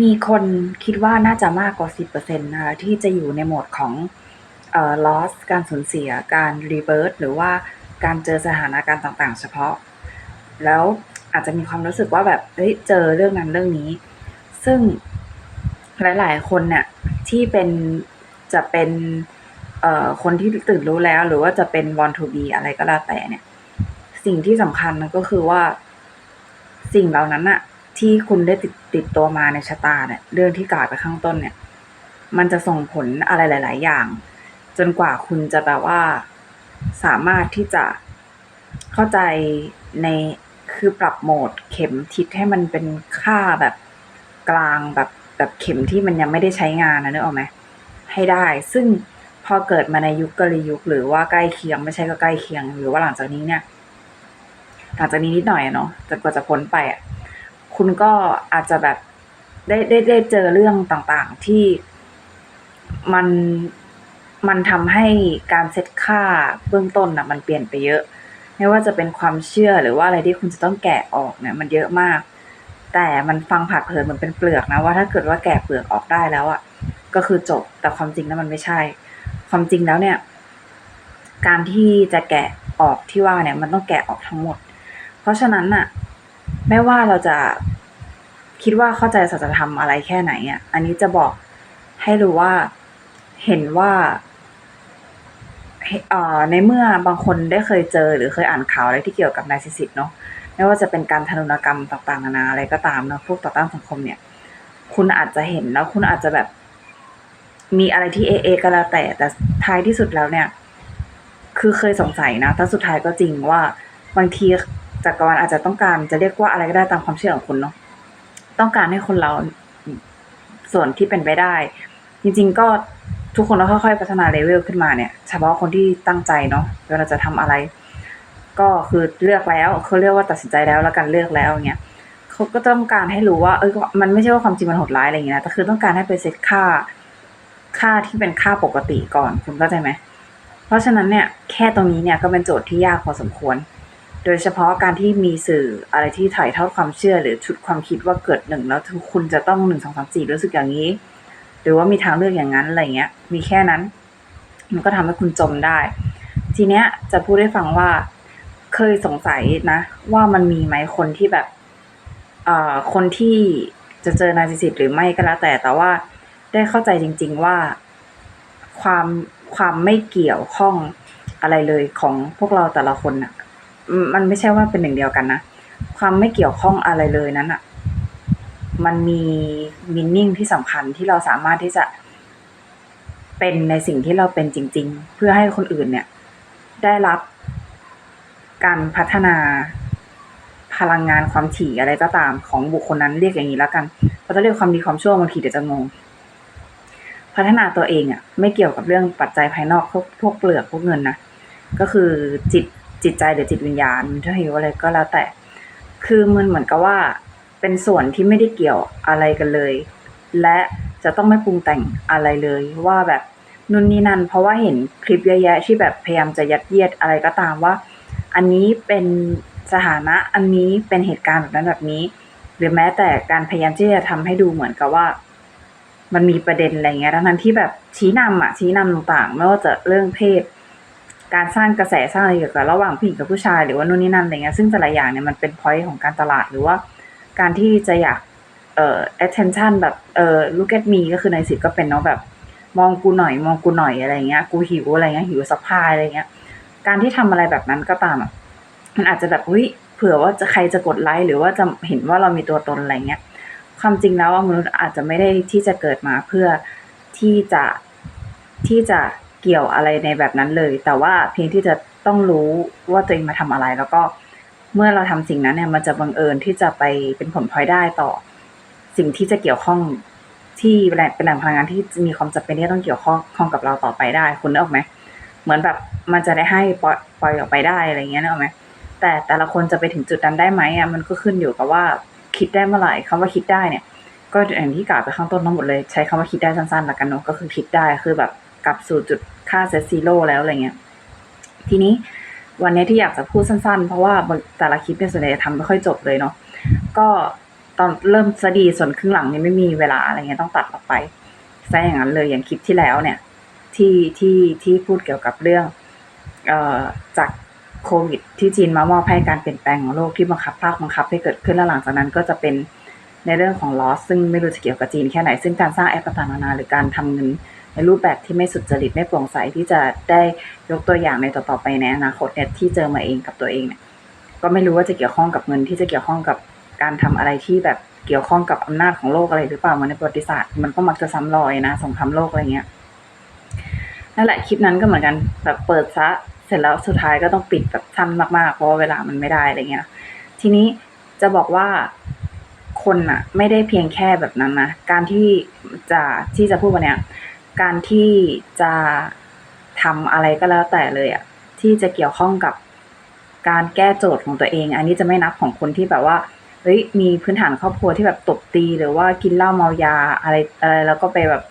มีคนคิดว่าน่าจะมากกว่า 10%นะคะที่จะอยู่ในโหมดของเอ่อ loss การสูญเสียการ rebirth หรือว่าการเจอสถานการณ์ต่างๆ เฉพาะ แล้วอาจจะมีความรู้สึกว่าแบบเฮ้ยเจอเรื่องนั้นเรื่องนี้ ซึ่งหลายๆ คนเนี่ยที่เป็นจะเป็นเอ่อคนที่ตื่นรู้แล้ว หรือว่าจะเป็น born to be อะไรก็แล้วแต่เนี่ย สิ่งที่สำคัญก็คือว่า สิ่งเหล่านั้นอะ ที่คุณได้ติดติดตัวมาในชะตาเนี่ยเรื่องที่กล่าวไปข้างต้นเนี่ย มันจะส่งผลอะไรหลาย ๆ อย่าง จนกว่าคุณจะแบบว่าสามารถที่จะเข้าใจในคือปรับโหมดเข็มทิศให้มันเป็นค่าแบบกลางแบบแบบเข็มที่มันยังไม่ได้ใช้งานนะนึกออกไหมให้ได้ ซึ่งพอเกิดมาในยุคกลยุค หรือว่าใกล้เคียงไม่ใช่ก็ใกล้เคียง หรือว่าหลังจากนี้เนี่ยหลังจากนี้นิดหน่อยเนาะจนกว่าจะพ้นไปอะ คุณก็อาจจะแบบได้ได้ได้เจอเรื่องต่างๆที่มันมันทำให้การเซตค่าเบื้องต้นน่ะมันเปลี่ยนไปเยอะ ไม่ว่าจะเป็นความเชื่อหรือว่าอะไรที่คุณจะต้องแกะออกเนี่ยมันเยอะมาก แต่มันฟังผ่าเผินเหมือนเป็นเปลือกนะว่าถ้าเกิดว่าแกะเปลือกออกได้แล้วอะก็คือจบแต่ความจริงแล้วมันไม่ใช่ ความจริงแล้วเนี่ย การที่จะแกะออกที่ว่าเนี่ย มันต้องแกะออกทั้งหมด เพราะฉะนั้นน่ะ ไม่ว่าเราจะคิดว่าเข้าใจศาสัจธรรมอะไรแค่ไหนอะ อันนี้จะบอกให้รู้ว่าเห็นว่าในเมื่อบางคนได้เคยเจอหรือเคยอ่านข่าวอะไรที่เกี่ยวกับนายซิสิตเนาะไม่ว่าจะเป็นการทารุณกรรมต่างๆนานาอะไรก็ตามเนาะพวกต่อต้านสังคมเนี่ย คุณอาจจะเห็นแล้วคุณอาจจะแบบ มีอะไรที่เอเอก็แล้วแต่ แต่ท้ายที่สุดแล้วเนี่ย คือเคยสงสัยนะแต่สุดท้ายก็จริงว่าบางที จักรวาลอาจจะต้องการจะเรียกว่าอะไรก็ได้ตามความเชื่อของคุณเนาะต้องการให้คนเราส่วนที่เป็นไปได้ จริง ๆ ก็ทุกคนต้องค่อยๆพัฒนาเลเวลขึ้นมาเนี่ย เฉพาะคนที่ตั้งใจเนาะเวลาจะทำอะไร ก็คือเลือกแล้วเขาเรียกว่าตัดสินใจแล้วแล้วกันเลือกแล้วเงี้ยเขาก็ต้องการให้รู้ว่าเออมันไม่ใช่ว่าความจริงมันโหดร้ายอะไรอย่างเงี้ยนะแต่คือต้องการให้ไปเซตค่าค่าที่เป็นค่าปกติก่อนคุณเข้าใจไหมเพราะฉะนั้นเนี่ย แค่ตรงนี้เนี่ยก็เป็นโจทย์ที่ยากพอสมควร โดยเฉพาะการที่มีสื่ออะไรที่ถ่ายทอดความเชื่อ หรือชุดความคิดว่าเกิดหนึ่งแล้วคุณจะต้องหนึ่งสองสามสี่รู้สึกอย่างนี้ หรือว่ามีทางเลือกอย่างนั้นอะไรเงี้ย มีแค่นั้น มันก็ทำให้คุณจมได้ ทีเนี้ยจะพูดให้ฟังว่าเคยสงสัยนะ ว่ามันมีไหมคนที่แบบเอ่อคนที่จะเจอนาซิสซิสหรือไม่ก็แล้วแต่แต่ว่าได้เข้าใจจริง ๆว่าความความไม่เกี่ยวข้องอะไรเลยของพวกเราแต่ละคนน่ะ มันไม่ใช่ว่าเป็นหนึ่งเดียวกันนะ ความไม่เกี่ยวข้องอะไรเลยนั้นอะ มันมีมินนิ่งที่สำคัญที่เราสามารถที่จะเป็นในสิ่งที่เราเป็นจริง ๆ เพื่อให้คนอื่นเนี่ย ได้รับการพัฒนาพลังงานความถี่อะไรก็ตามของบุคคลนั้นเรียกอย่างนี้แล้วกันเพราะถ้าเรียกความดีความชั่วบางทีเดี๋ยวจะงง พัฒนาตัวเองอะ ไม่เกี่ยวกับเรื่องปัจจัยภายนอกพวกพวกเปลือกพวกเงินนะก็คือจิต จิตใจหรือจิตวิญญาณถ้าหิวอะไรก็แล้วแต่ คือมันเหมือนกับว่าเป็นส่วนที่ไม่ได้เกี่ยวอะไรกันเลย และจะต้องไม่ปรุงแต่งอะไรเลยว่าแบบนู่นนี่นั่น เพราะว่าเห็นคลิปเยอะแยะที่แบบพยายามจะยัดเยียดอะไรก็ตามว่า อันนี้เป็นสถานะอันนี้เป็นเหตุการณ์แบบนั้นแบบนี้ หรือแม้แต่การพยายามที่จะทำให้ดูเหมือนกับว่า มันมีประเด็นอะไรเงี้ยทั้งนั้นที่แบบชี้นำอะชี้นำต่างๆไม่ว่าจะเรื่องเพศ การสร้างกระแสสร้างอะไรเกี่ยวกับระหว่างผู้หญิงกับผู้ชายหรือว่านู่นนี่นั่นอะไรเงี้ยซึ่งแต่ละอย่างเนี่ยมันเป็นพอยต์ของการตลาดหรือว่า การที่จะอยากเอ่อ attention แบบเอ่อ look at me ก็คือในสิทธิ์ก็เป็นเนาะแบบ มองกูหน่อยมองกูหน่อยอะไรเงี้ย กูหิวอะไรเงี้ยหิวซัพพายอะไรเงี้ย การที่ทำอะไรแบบนั้นก็ตามอะมันอาจจะแบบอุ้ยเผื่อว่าจะใครจะกดไลค์หรือว่าจะเห็นว่าเรามีตัวตนอะไรเงี้ยความจริงแล้วมนุษย์อาจจะไม่ได้ที่จะเกิดมาเพื่อที่จะที่จะ เกี่ยวอะไรในแบบนั้นเลย แต่ว่าเพียงที่จะต้องรู้ว่าตัวเองมาทำอะไร แล้วก็เมื่อเราทำสิ่งนั้นเนี่ยมันจะบังเอิญที่จะไปเป็นผลพลอยได้ต่อ สิ่งที่จะเกี่ยวข้องที่เป็นแหล่งพลังงานที่มีความจำเป็นที่ต้องเกี่ยวข้องข้องกับเราต่อไปได้ คุณนึกออกไหมเหมือนแบบมันจะได้ให้ปล่อยปล่อยออกไปได้อะไรเงี้ยนึกออกไหมแต่แต่ละคนจะไปถึงจุดนั้นได้ไหมอะมันก็ขึ้นอยู่กับว่าคิดได้เมื่อไหร่คำว่าคิดได้เนี่ย ก็อย่างที่กล่าวไปข้างต้นทั้งหมดเลย ใช้คำว่าคิดได้สั้นๆแล้วกันเนาะก็คือคิดได้คือแบบ กลับสู่จุดค่าเซตซีโร่แล้วอะไรเงี้ย ทีนี้วันนี้ที่อยากจะพูดสั้นๆ เพราะว่าแต่ละคลิปเนี่ยส่วนใหญ่จะทำไม่ค่อยจบเลยเนาะก็ตอนเริ่มซะดีส่วนครึ่งหลังนี่ไม่มีเวลาอะไรเงี้ยต้องตัดออกไปซะอย่างนั้นเลยอย่างคลิปที่แล้วเนี่ย ที่ที่ที่พูดเกี่ยวกับเรื่องเอ่อจากโควิด ที่จีนมามอบให้การเปลี่ยนแปลงของโลกที่บังคับภาคบังคับให้เกิดขึ้นแล้วหลังจากนั้นก็จะเป็นในเรื่องของลอสซึ่งไม่รู้จะเกี่ยวกับจีนแค่ไหน ซึ่งการสร้างแอปต่างๆนานาหรือการทำเงิน ในรูปแบบที่ไม่สุจริตไม่โปร่งใสที่จะได้ยกตัวอย่างในต่อๆไปในอนาคตเนี่ยที่เจอมาเองกับตัวเองเนี่ยก็ไม่รู้ว่าจะเกี่ยวข้องกับเงินที่จะเกี่ยวข้องกับการทำอะไรที่แบบเกี่ยวข้องกับอำนาจของโลกอะไรหรือเปล่ามันในประวัติศาสตร์มันก็มักจะซ้ำรอยนะสงครามโลกอะไรเงี้ยนั่นแหละคลิปนั้นก็เหมือนกันแบบเปิดซะเสร็จแล้วสุดท้ายก็ต้องปิดแบบสั้นมากๆ เพราะว่าเวลามันไม่ได้อะไรเงี้ย ทีนี้จะบอกว่าคนอะไม่ได้เพียงแค่แบบนั้นนะ การที่จะที่จะพูดวันเนี้ย การที่จะทำอะไรก็แล้วแต่เลยอะที่จะเกี่ยวข้องกับการแก้โจทย์ของตัวเอง อันนี้จะไม่นับของคนที่แบบว่าเฮ้ยมีพื้นฐานครอบครัวที่แบบตบตีหรือว่ากินเหล้าเมายาอะไรอะไรแล้วก็ไปแบบ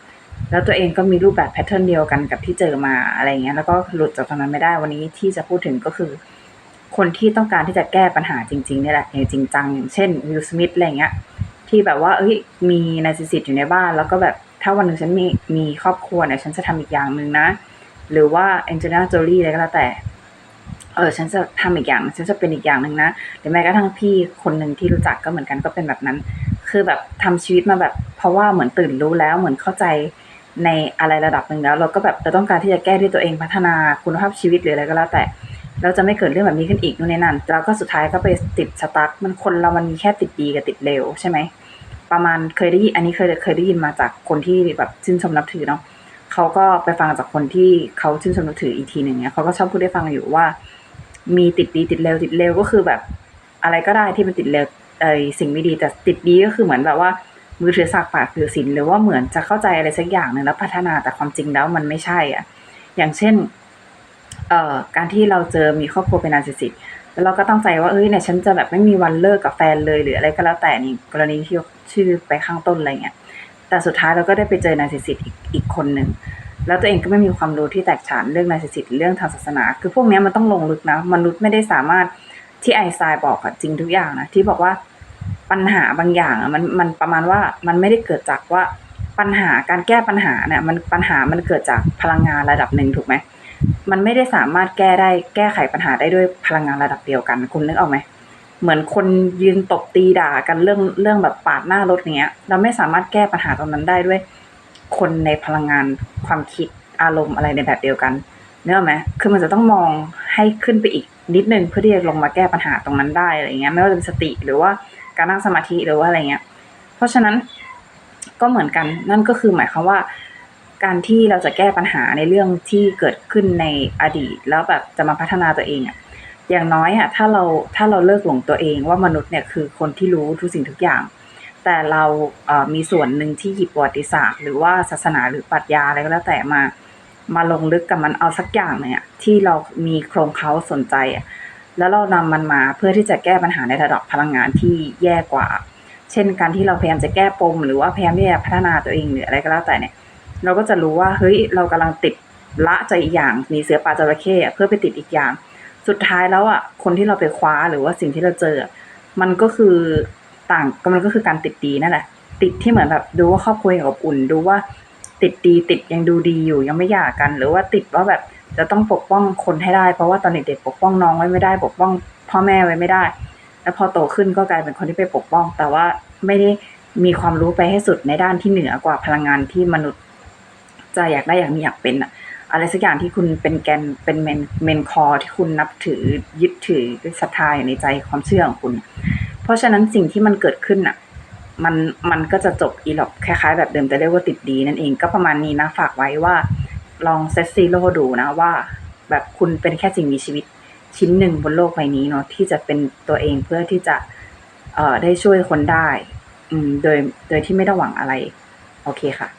แล้วตัวเองก็มีรูปแบบแพทเทิร์นเดียวกันกับที่เจอมาอะไรเงี้ยแล้วก็หลุดจากตรงนั้นไม่ได้วันนี้ที่จะพูดถึงก็คือ คนที่ต้องการที่จะแก้ปัญหาจริงๆเนี่ยแหละอย่างจริงจังอย่างเช่นวิลสมิธอะไรเงี้ยที่แบบว่าเอ้ยมีนาซิสิตอยู่ในบ้านแล้วก็แบบ ถ้าวันหนึ่งฉันมีมีครอบครัวเนี่ยฉันจะทำอีกอย่างหนึ่งนะ หรือว่าแองเจลิน่าโจลี่อะไรก็แล้วแต่ เออฉันจะทำอีกอย่างฉันจะเป็นอีกอย่างหนึ่งนะหรือแม้กระทั่งพี่คนหนึ่งที่รู้จักก็เหมือนกันก็เป็นแบบนั้น คือแบบทำชีวิตมาแบบ เพราะว่าเหมือนตื่นรู้แล้วเหมือนเข้าใจในอะไรระดับหนึ่งแล้ว เราก็แบบเราต้องการที่จะแก้ด้วยตัวเองพัฒนาคุณภาพชีวิตหรืออะไรก็แล้วแต่เราจะไม่เกิดเรื่องแบบนี้ขึ้นอีกนู่นนี่นั่นแล้วก็สุดท้ายก็ไปติดสตั๊กมันคนเรามันมีแค่ติดดีกับติดเร็วใช่ไหม ประมาณเคยได้ยินอันนี้เคยเคยได้ยินมาจากคนที่แบบชื่นชมนับถือเนาะเขาก็ไปฟังจากคนที่เขาชื่นชมนับถืออีกทีหนึ่งเนี่ยเขาก็ชอบพูดได้ฟังอยู่ว่า มีติดดีติดเร็วติดเร็วก็คือแบบ อะไรก็ได้ที่มันติดเร็วเออสิ่งไม่ดีแต่ติดดีก็คือเหมือนแบบว่ามือถือสากปากถือศีลหรือว่าเหมือนจะเข้าใจอะไรสักอย่างหนึ่งแล้วพัฒนาแต่ความจริงแล้วมันไม่ใช่อะ อย่างเช่น เอ่อการที่เราเจอมีครอบครัวเป็นนาร์ซิสซิสแล้วเราก็ตั้งใจว่าเอ้ยเนี่ยฉันจะแบบไม่มีวันเลิกกับแฟนเลยหรืออะไรก็แล้วแต่นี่กรณีที่ยกชื่อไปข้างต้นอะไรเงี้ยแต่สุดท้ายเราก็ได้ไปเจอนาร์ซิสซิสอีกอีกคนหนึ่งแล้วตัวเองก็ไม่มีความรู้ที่แตกฉานเรื่องนาร์ซิสซิสเรื่องทางศาสนา คือพวกนี้มันต้องลงลึกนะมนุษย์ไม่ได้สามารถที่ไอน์สไตน์บอกอะจริงทุกอย่างนะที่บอกว่าปัญหาบางอย่างอะมันมันประมาณว่ามันไม่ได้เกิดจากว่าปัญหาการแก้ปัญหาเนี่ยมันปัญหามันเกิดจากพลังงานระดับหนึ่งถูกไหม มันไม่ได้สามารถแก้ได้แก้ไขปัญหาได้ด้วยพลังงานระดับเดียวกัน คุณนึกออกไหมเหมือนคนยืนตบตีด่ากันเรื่องเรื่องแบบปาดหน้ารถเงี้ย เราไม่สามารถแก้ปัญหาตรงนั้นได้ด้วย คนในพลังงานความคิดอารมณ์อะไรในแบบเดียวกันเนื้ออกไหมคือมันจะต้องมองให้ขึ้นไปอีกนิดนึงเพื่อที่จะลงมาแก้ปัญหาตรงนั้นได้อะไรเงี้ยไม่ว่าจะเป็นสติหรือว่าการนั่งสมาธิหรือว่าอะไรเงี้ย เพราะฉะนั้นก็เหมือนกันนั่นก็คือหมายความว่า การที่เราจะแก้ปัญหาในเรื่องที่เกิดขึ้นในอดีต แล้วแบบจะมาพัฒนาตัวเองอะอย่างน้อยอะถ้าเราถ้าเราเลิกหลงตัวเองว่ามนุษย์เนี่ยคือคนที่รู้ทุกสิ่งทุกอย่าง แต่เราเมีส่วนหนึ่งที่หยิบประวัติศาสตร์ หรือว่าศาสนาหรือปรัชญาอะไรก็แล้วแต่มามาลงลึกกับมันเอาสักอย่างหนึ่งอะที่เรามีโครงเขาสนใจอะแล้วเรานำมันมาเพื่อที่จะแก้ปัญหาในระดับพลังงานที่แย่กว่า เช่นการที่เราพยายามจะแก้ปม หรือว่าพยายามที่จะพัฒนาตัวเองหรืออะไรก็แล้วแต่เนี่ย เราก็จะรู้ว่าเฮ้ยเรากำลังติดละใจอีกอย่างหนีเสือป่าจระเข้เพื่อไปติดอีกอย่าง สุดท้ายแล้วอะคนที่เราไปคว้าหรือว่าสิ่งที่เราเจอ มันก็คือต่างมันก็คือการติดดีนั่นแหละติดที่เหมือนแบบดูว่าครอบครัวยังอบอุ่น ดูว่าติดดีติดยังดูดีอยู่ยังไม่หย่ากัน หรือว่าติดว่าแบบจะต้องปกป้องคนให้ได้ เพราะว่าตอนเด็กๆปกป้องน้องไว้ไม่ได้ ปกป้องพ่อแม่ไว้ไม่ได้ แล้วพอโตขึ้นก็กลายเป็นคนที่ไปปกป้อง แต่ว่าไม่ได้มีความรู้ไปให้สุดในด้านที่เหนือกว่าพลังงานที่มนุษย์ จะอยากได้อยากมีอยากเป็นอะอะไรสักอย่างที่คุณเป็นแกนเป็นเมนเมนคอที่คุณนับถือยึดถือศรัทธาอยู่ในใจความเชื่อของคุณ เพราะฉะนั้นสิ่งที่มันเกิดขึ้นอะ มันมันก็จะจบอีหลอกคล้ายๆ แบบเดิมแต่เรียกว่าติดดีนั่นเองก็ประมาณนี้นะฝากไว้ว่า ลองเซตซีโร่ดูนะว่า แบบคุณเป็นแค่สิ่งมีชีวิตชิ้นหนึ่งบนโลกใบนี้เนาะที่จะเป็นตัวเองเพื่อที่จะ เอ่อได้ช่วยคนได้ อืม โดยโดยที่ไม่ต้องหวังอะไร โอเคค่ะ